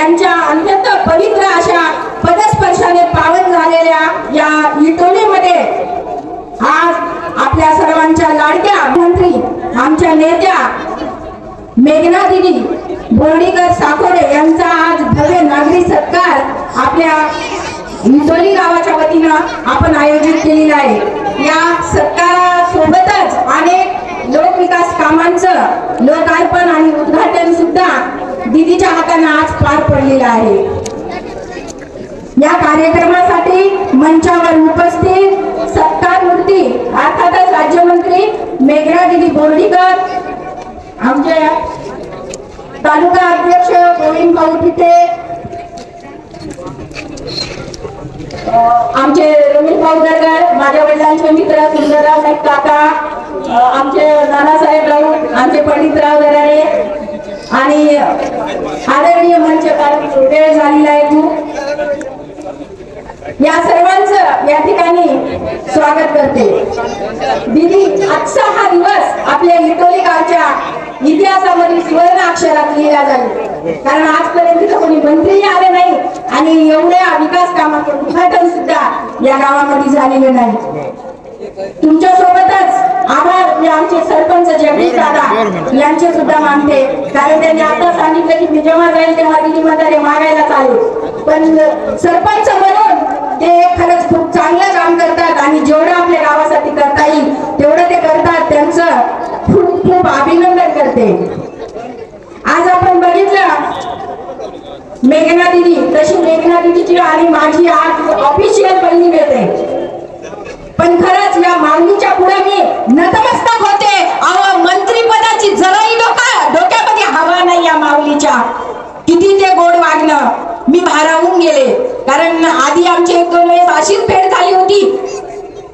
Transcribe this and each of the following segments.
यांच्या अत्यंत पवित्र अशा पदस्पर्शाने पावन झालेल्या या इटोलीमध्ये आज आपल्या सर्वांच्या लाडक्या मंत्री आमच्या नेत्या मेघना दिदी बोर्डीकर साकोरे यांचा आज भव्य नागरी सत्कार आपल्या इटोली गावाच्या वतीनं आपण आयोजित केलेला आहे. या सत्कारासोबतच अनेक लोकविकास कामांचं लोकार्पण आणि उद्घाटन सुद्धा दिदीच्या हाताने आज पार पडलेलं आहे या कार्यक्रमासाठी मंचावर उपस्थित सत्कार मूर्ती अर्थातच राज्यमंत्री मेघना दिदी बोर्डीकर आमचे तालुका अध्यक्ष गोविंद भाऊ तिथे आमचे रमेश भाऊ दरगार माझ्या वडिलांचे मित्र सुंदरराव नाईक काका आमचे नानासाहेब राऊत आमचे पंडितराव दराडे आणि आदरणीय मंच वेळ झालेला आहे खूप या सर्वांचं या ठिकाणी स्वागत करते दिदी आजचा हा दिवस आपल्या इटोली गावच्या इतिहासामध्ये सुवर्ण अक्षरात लिहिला जाईल कारण आजपर्यंत कोणी मंत्रीही आले नाही आणि एवढ्या विकास कामाचं उद्घाटन सुद्धा या गावामध्ये झालेले नाही. तुमच्या सोबतच आभार मी आमचे सरपंच जगदीश दादा यांचे सुद्धा मानते. कारण त्यांनी आता सांगितलं की मी जेव्हा जाईल तेव्हा दिली म्हातारे मागायला चालेल. पण सरपंच म्हणून ते खरंच खूप चांगलं काम करतात आणि जेवढं आपल्या गावासाठी करता येईल तेवढं ते करतात. त्यांचं खूप खूप अभिनंदन करते. आज आपण बघितलं मेघना दिदी तशी मेघना दिदीची आणि माझी आज ऑफिशियल बनली मिळते पण खरंच या मागणीच्या पुढे मी नतमस्तक होते अहो मंत्रीपदाची जराही डोका डोक्यामध्ये हवा नाही या माऊलीच्या किती ते गोड वागणं मी भारावून गेले कारण आधी आमची एक दोन वेळेस अशीच भेट झाली होती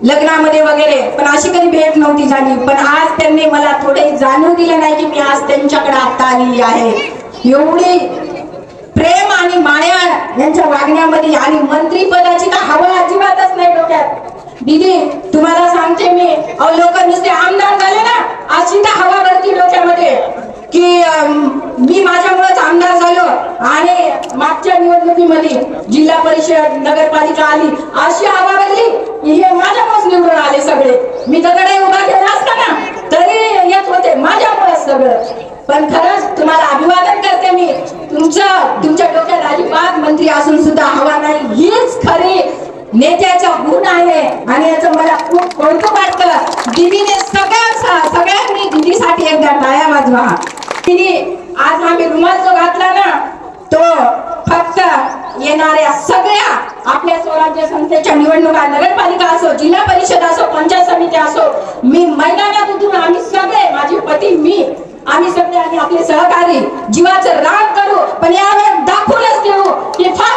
लग्नामध्ये वगैरे पण अशी कधी भेट नव्हती झाली. पण आज त्यांनी मला थोडे जाणीव दिलं नाही की मी आज त्यांच्याकडे आता आलेली आहे. एवढी प्रेम आणि माया यांच्या वागण्यामध्ये आणि मंत्रीपदाची का हवा अजिबातच नाही डोक्यात. दिदी तुम्हाला सांगते मी अवलोकन नुसते आमदार झाले ना अशी तर हवा वरती डोक्यामध्ये. की मी माझ्यामुळेच आमदार झालो आणि मागच्या निवडणुकीमध्ये जिल्हा परिषद नगरपालिका आली. अशी हवा भरली की हे माझ्यामुळेच निवडून आले सगळे. मी दगडे उभा केला असता ना तरी येत होते माझ्यामुळेच सगळं. पण खरंच तुम्हाला अभिवादन करते मी. तुमचं तुमच्या डोक्यात अजिबात मंत्री असून सुद्धा हवा नाही. हीच खरी नेत्याचा गुण आहे आणि याचं मला खूप कौतुक वाटतं. दिदीने सगळ्या सगळ्यांनी दिदीसाठी एकदा टाया वाजवा. तिने आज आम्ही रुमाल जो घातला ना तो फक्त येणाऱ्या सगळ्या आपल्या स्वराज्य संस्थेच्या निवडणुका नगरपालिका असो जिल्हा परिषद असो पंचायत समिती असो मी मैदानात उतरून आम्ही सगळे माझे पती मी आम्ही सगळे आणि आपले सहकारी जीवाचं राग करू. पण यावेळेस दाखवूनच देऊ की फार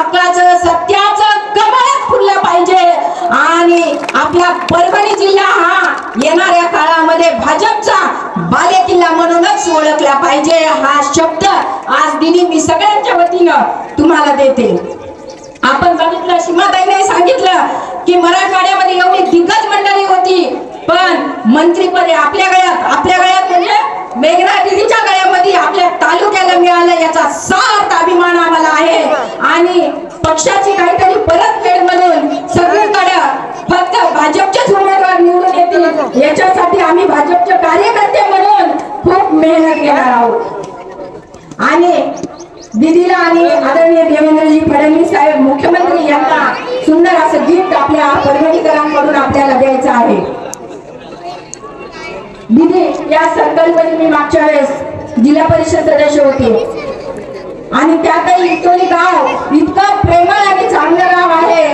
हक्काचं सत्याचं कमळच फुललं पाहिजे. आणि आपला परभणी जिल्हा हा येणाऱ्या काळामध्ये भाजपचा बालेकिल्ला म्हणूनच ओळखला पाहिजे. हा शब्द आज दिनी मी सगळ्यांच्या वतीनं तुम्हाला देते. आपण बघितलं सीमाताईने सांगितलं की मराठवाड्यामध्ये एवढी दिग्गज मंडळी होती. पण मंत्रीपदे आपल्या गळ्यात आपल्या गळ्यात म्हणजे मेघना दिदीच्या गळ्यामध्ये आपल्या तालुक्याला मिळालं याचा सार्थ आणि पक्षाची काहीतरी परतफेड म्हणून सगळीकडे फक्त भाजपचेच उमेदवार निवडून येतील. याच्यासाठी आम्ही भाजपचे कार्यकर्ते म्हणून खूप मेहनत घेणार आहोत. आणि दिदीला आणि आदरणीय देवेंद्रजी फडणवीस साहेब मुख्यमंत्री यांना सुंदर असं गिफ्ट आपल्या परभणीकरांकडून आपल्याला द्यायचं आहे. दिदी या सर्कल मी मागच्या वेळेस जिल्हा परिषद सदस्य होते. आणि त्यातही इटोली गाव इतकं प्रेमळ आणि चांगलं गाव आहे.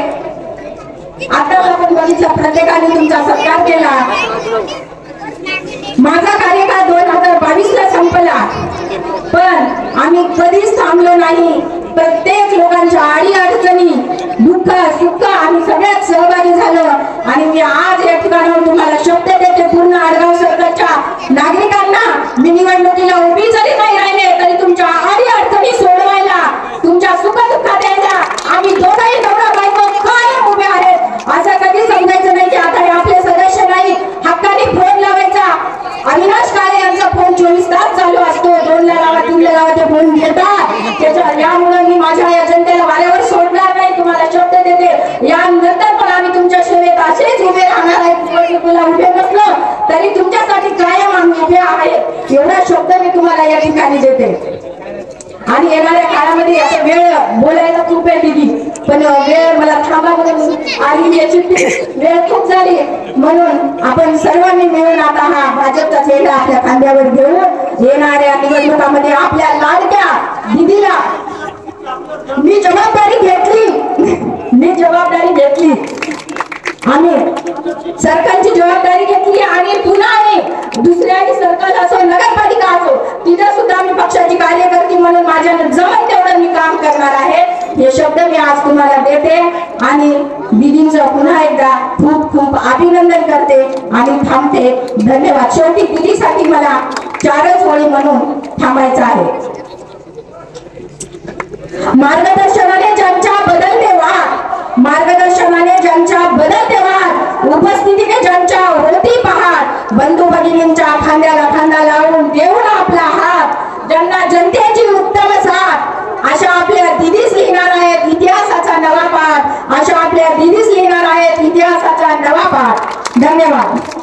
आता आपण बघितलं प्रत्येकाने तुमचा सत्कार केला. माझा कार्यकाळ दोन हजार बावीस ला संपला. पण आम्ही कधीच थांबलो नाही. प्रत्येक लोकांच्या आडी अडचणी दुःख सुख आम्ही सगळ्यात सहभागी झालो. आणि मी आज या ठिकाणावर तुम्हाला शब्द देते पूर्ण आडगाव सरकारच्या नागरिकांना मी निवडणुकीला उभी जरी नाही राहिले तरी तुमच्या आडी अडचणी सोडवायला तुमच्या सुख दुःखात यायला आम्ही दोघंही नवरा बायको कायम उभे आहेत असं कधी समजायचं नाही की आता हे आपले सदस्य नाही हक्काने फोन लावायचा अविनाश काळे यांचा फोन चोवीस तास चालू असतो दोनला लावा तीनला लावा ते हेतूला उभे नसलो तरी तुमच्यासाठी कायम आम्ही उभे आहेत एवढा शब्द मी तुम्हाला या ठिकाणी देते. आणि येणाऱ्या काळामध्ये आता वेळ बोलायला खूप आहे दिली पण वेळ मला थांबा म्हणून आणि याची वेळ खूप झाली. म्हणून आपण सर्वांनी मिळून आता हा भाजपचा चेहरा आपल्या खांद्यावर घेऊन येणाऱ्या निवडणुकामध्ये आपल्या लाडक्या दिदीला मी जबाबदारी घेतली. मी जबाबदारी घेतली. आम्ही सरकारची जबाबदारी घेतली आणि पुन्हा आम्ही दुसऱ्याही सरकार असो नगरपालिका असो तिथे सुद्धा मी पक्षाची कार्यकर्ती म्हणून माझ्या जमत तेवढं मी काम करणार आहे. हे शब्द मी आज तुम्हाला देते आणि दिदींचं पुन्हा एकदा खूप खूप अभिनंदन करते आणि थांबते. धन्यवाद. शेवटी दिदीसाठी मला चारच ओळी म्हणून थांबायचं आहे. मार्गदर्शनाने ज्यांच्या बदलते वा मार्गदर्शनाने ज्यांच्या बदलते उपस्थितीने ज्यांच्या होती पहाट बंधू भगिनींच्या खांद्याला खांदा लावून देऊन आपला हात ज्यांना जनतेची उत्तम साथ अशा आपल्या दिदीच लिहिणार आहेत इतिहासाचा नवा पाठ अशा आपल्या दिदीच लिहिणार आहेत इतिहासाचा नवा पाठ. धन्यवाद.